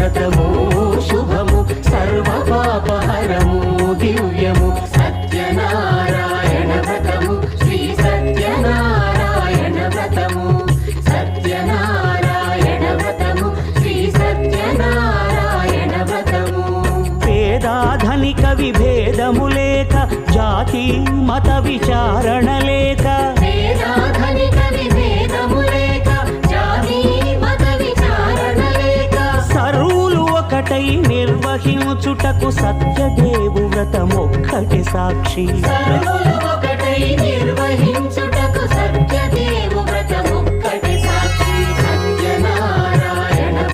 వ్రతము శుభము సర్వ పాపహరము దివ్యము. సత్యనారాయణ వ్రతము శ్రీ సత్యనారాయణ వ్రతము. సత్యనారాయణ వ్రతము శ్రీ సత్యనారాయణ వ్రతము. పేదాధనిక విభేదము లేక జాతి మత విచారణ లేక ఒక్కటై నిర్వహించుటకు సత్యదేవు వ్రతమొక్కటి సాక్షి.